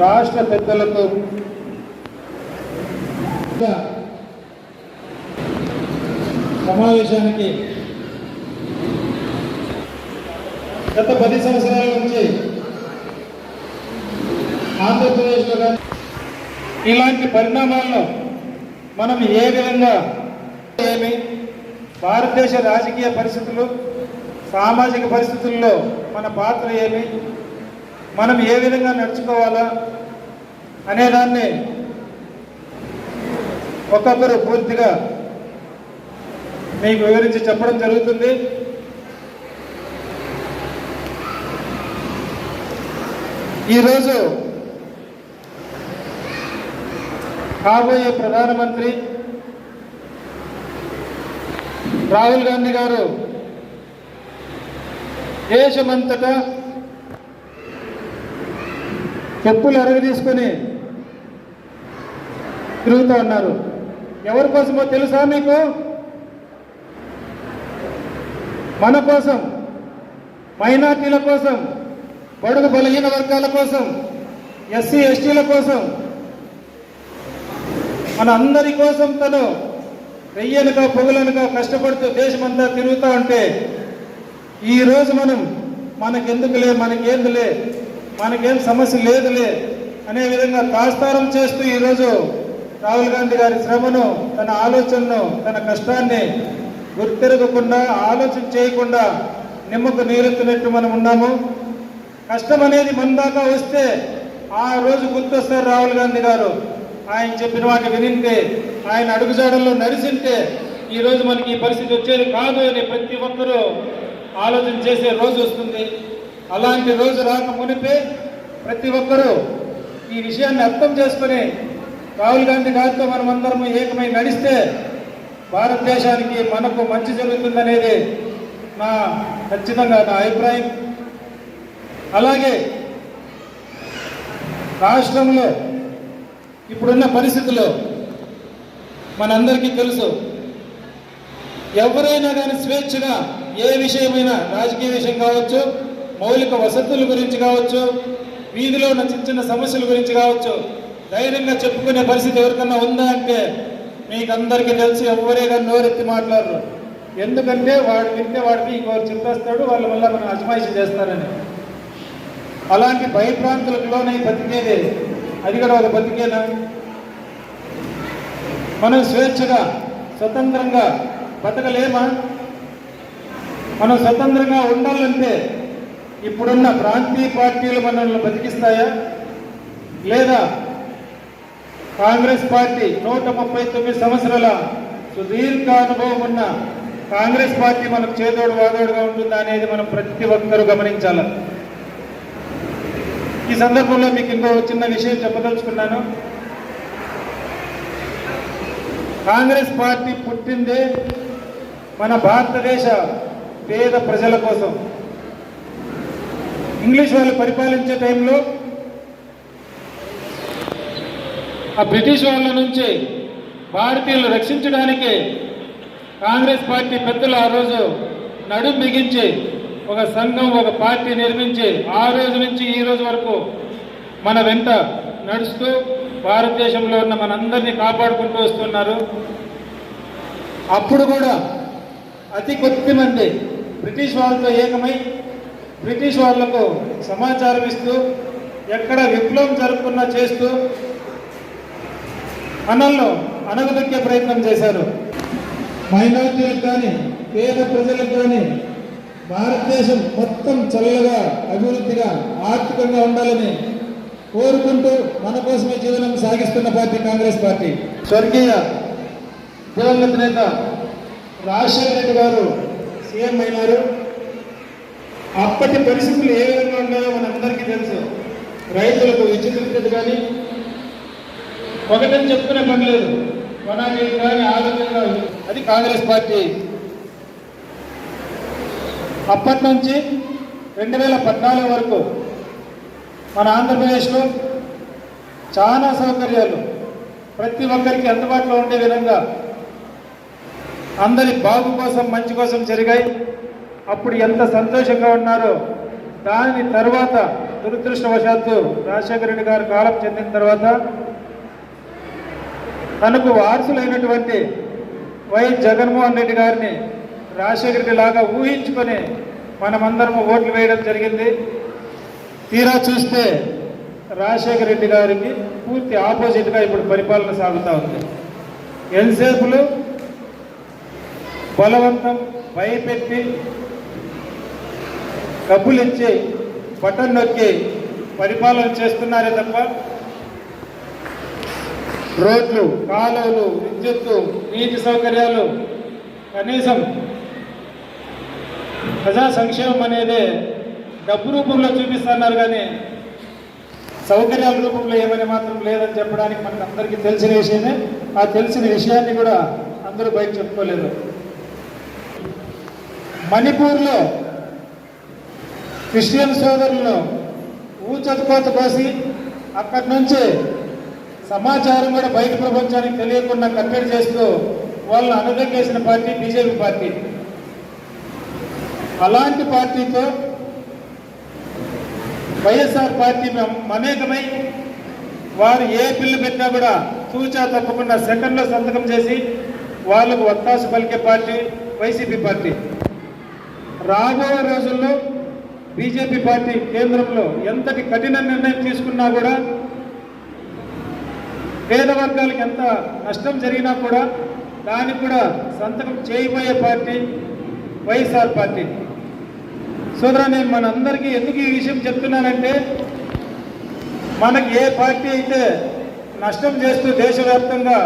రాష్ట్ర పెద్దలతో సమావేశానికి గత పది సంవత్సరాల నుంచి ఆంధ్రప్రదేశ్లో కానీ ఇలాంటి పరిణామాలను మనం ఏ విధంగా ఏమి? భారతదేశ రాజకీయ పరిస్థితులు సామాజిక పరిస్థితుల్లో మన పాత్ర ఏమి? మనం ఏ విధంగా నడుచుకోవాలా అనేదాన్ని ఒక్కొక్కరు పూర్తిగా మీకు వివరించి చెప్పడం జరుగుతుంది. ఈరోజు కాబోయే ప్రధానమంత్రి రాహుల్ గాంధీ గారు దేశమంతటా చెప్పులు అరవి తీసుకొని తిరుగుతూ ఉన్నారు. ఎవరి కోసమో తెలుసా మీకు? మన కోసం మైనార్టీల కోసం బడుగు బలహీన వర్గాల కోసం ఎస్సీ ఎస్టీల కోసం మన అందరి కోసం తను వెయ్యనుగా పొగలనుగా కష్టపడుతూ దేశమంతా తిరుగుతూ ఉంటే ఈరోజు మనం మనకెందుకులే మనకేందులే మనకేం సమస్య లేదులే. అనే విధంగా తాస్తారం చేస్తూ ఈరోజు రాహుల్ గాంధీ గారి శ్రమను తన ఆలోచనను తన కష్టాన్ని గుర్తెరగకుండా ఆలోచన చేయకుండా నిమ్మకు నీరెత్తినట్టు మనం ఉన్నాము. కష్టం అనేది మన దాకా వస్తే ఆ రోజు గుర్తొస్తారు రాహుల్ గాంధీ గారు. ఆయన చెప్పిన వాటి వినింటే ఆయన అడుగుజాడల్లో నడిచింటే ఈరోజు మనకి ఈ పరిస్థితి వచ్చేది కాదు అని ప్రతి ఒక్కరూ ఆలోచన చేసే రోజు వస్తుంది. అలాంటి రోజు రాక మునిపే ప్రతి ఒక్కరూ ఈ విషయాన్ని అర్థం చేసుకొని రాహుల్ గాంధీ గారితో మనం అందరం ఏకమై నడిస్తే భారతదేశానికి మనకు మంచి జరుగుతుందనేది నా ఖచ్చితంగా నా అభిప్రాయం. అలాగే రాష్ట్రంలో ఇప్పుడున్న పరిస్థితుల్లో మనందరికీ తెలుసు ఎవరైనా కానీ స్వేచ్ఛగా ఏ విషయమైనా రాజకీయ విషయం కావచ్చు మౌలిక వసతుల గురించి కావచ్చు వీధిలో ఉన్న చిన్న చిన్న సమస్యల గురించి కావచ్చు ధైర్యంగా చెప్పుకునే పరిస్థితి ఎవరికన్నా ఉందా అంటే మీకు అందరికీ తెలిసి ఎవరే కానీ నోరెత్తి మాట్లాడరు. ఎందుకంటే వాడు తింటే వాడికి ఇంకొకరు చెప్పేస్తాడు వాళ్ళ వల్ల మనం అజమాయిషి చేస్తారని అలాంటి భయభ్రాంతులకు లోనై బతికేది. అది కూడా ఒక బతికేనా? మనం స్వేచ్ఛగా స్వతంత్రంగా బతకలేమా? మనం స్వతంత్రంగా ఉండాలంటే ఇప్పుడున్న ప్రాంతీయ పార్టీలు మనల్ని బతికిస్తాయా? లేదా కాంగ్రెస్ పార్టీ నూట ముప్పై తొమ్మిది సంవత్సరాల సుదీర్ఘ అనుభవం ఉన్న కాంగ్రెస్ పార్టీ మనకు చేదోడు వాదోడుగా ఉంటుందా అనేది మనం ప్రతి ఒక్కరూ గమనించాలి. ఈ సందర్భంలో మీకు ఇంకో చిన్న విషయం చెప్పదలుచుకున్నాను. కాంగ్రెస్ పార్టీ పుట్టిందే మన భారతదేశ పేద ప్రజల కోసం. ఇంగ్లీష్ వాళ్ళు పరిపాలించే టైంలో ఆ బ్రిటిష్ వాళ్ళ నుంచి భారతీయులు రక్షించడానికి కాంగ్రెస్ పార్టీ పెద్దలు ఆ రోజు నడుం బిగించి ఒక సంఘం ఒక పార్టీ నిర్మించి ఆ రోజు నుంచి ఈ రోజు వరకు మన వెంట నడుస్తూ భారతదేశంలో ఉన్న మనందరినీ కాపాడుకుంటూ వస్తున్నారు. అప్పుడు కూడా అతి కొద్ది మంది బ్రిటిష్ వాళ్ళతో ఏకమై బ్రిటిష్ వాళ్ళకు సమాచారం ఇస్తూ ఎక్కడ విప్లవం జరుపుకున్నా చేస్తూ మనల్ని అనగదొక్కే ప్రయత్నం చేశారు. మైనార్టీలకు కానీ పేద ప్రజలకు కానీ భారతదేశం మొత్తం చల్లగా అభివృద్ధిగా ఆర్థికంగా ఉండాలని కోరుకుంటూ మన కోసమే జీవనం సాగిస్తున్న పార్టీ కాంగ్రెస్ పార్టీ. స్వర్గీయ దివంగత నేత రాజశేఖర రెడ్డి గారు సీఎం అయినారు. అప్పటి పరిస్థితులు ఏ విధంగా ఉన్నాయో మనందరికీ తెలుసు. రైతులకు విద్యుత్ కానీ ఒకటని చెప్పుకునే పని లేదు. మనకి కానీ ఆలోచన అది కాంగ్రెస్ పార్టీ. అప్పటి నుంచి రెండు వేల పద్నాలుగు వరకు మన ఆంధ్రప్రదేశ్లో చాలా సౌకర్యాలు. ప్రతి ఒక్కరికి అందుబాటులో ఉండే విధంగా అందరి బాగు కోసం మంచి కోసం జరిగాయి. అప్పుడు ఎంత సంతోషంగా ఉన్నారో. దాని తర్వాత దురదృష్టవశాత్తు రాజశేఖర రెడ్డి గారు కాలం చెందిన తర్వాత తనకు వారసులైనటువంటి వై జగన్మోహన్ రెడ్డి గారిని రాజశేఖర రెడ్డి లాగా ఊహించుకొని మనమందరం ఓట్లు వేయడం జరిగింది. తీరా చూస్తే రాజశేఖర రెడ్డి గారికి పూర్తి ఆపోజిట్గా ఇప్పుడు పరిపాలన సాగుతూ ఉంది. ఎంతసేపులు బలవంతం భయపెట్టి డబ్బులు ఇచ్చి బటన్ నొక్కి పరిపాలన చేస్తున్నారే తప్ప రోడ్లు కాలువలు విద్యుత్తు నీటి సౌకర్యాలు కనీసం ప్రజా సంక్షేమం అనేది డబ్బు రూపంలో చూపిస్తున్నారు కానీ సౌకర్యాల రూపంలో ఏమని మాత్రం లేదని చెప్పడానికి మనకు అందరికీ తెలిసిన విషయమే. ఆ తెలిసిన విషయాన్ని కూడా అందరూ బయట చెప్పుకోలేదు. మణిపూర్లో క్రిస్టియన్ సోదరులను ఊచతుకోత కోసి అక్కడి నుంచి సమాచారం కూడా బయట ప్రపంచానికి తెలియకుండా కట్టడి చేస్తూ వాళ్ళని అనుగంగేసిన పార్టీ బీజేపీ పార్టీ. అలాంటి పార్టీతో వైఎస్ఆర్ పార్టీ మమేకమై వారు ఏ బిల్లు పెట్టినా కూడా తూచా తప్పకుండా సెకండ్లో సంతకం చేసి వాళ్ళకు ఒత్తాసు పలికే పార్టీ వైసీపీ పార్టీ. రాబోయే రోజుల్లో బీజేపీ పార్టీ కేంద్రంలో ఎంతటి కఠిన నిర్ణయం తీసుకున్నా కూడా పేద వర్గాలకు ఎంత నష్టం జరిగినా కూడా దానికి కూడా సంతకం చేయబోయే పార్టీ వైఎస్ఆర్ పార్టీ. సోదరా నేను మనందరికీ ఎందుకు ఈ విషయం చెప్తున్నానంటే మనకి ఏ పార్టీ అయితే నష్టం చేస్తూ దేశవ్యాప్తంగా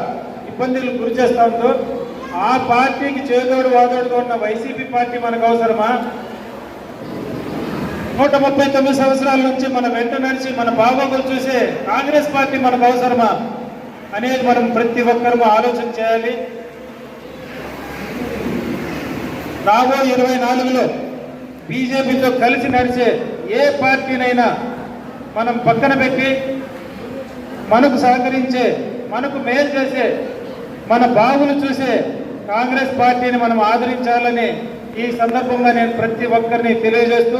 ఇబ్బందులు గురి చేస్తా ఉందో ఆ పార్టీకి చేదోడు వాదోడుగా ఉన్న వైసీపీ పార్టీ మనకు అవసరమా? నూట ముప్పై తొమ్మిది సంవత్సరాల నుంచి మన వెంట నడిచి మన బాగోగులు చూసే కాంగ్రెస్ పార్టీ మనకు అవసరమా అనేది మనం ప్రతి ఒక్కరూ ఆలోచన చేయాలి. రాబో ఇరవై నాలుగులో బీజేపీతో కలిసి నడిచే ఏ పార్టీనైనా మనం పక్కన పెట్టి మనకు సహకరించే మనకు మేలు చేసే మన బాగులు చూసే కాంగ్రెస్ పార్టీని మనం ఆదరించాలని ఈ సందర్భంగా నేను ప్రతి ఒక్కరిని తెలియజేస్తూ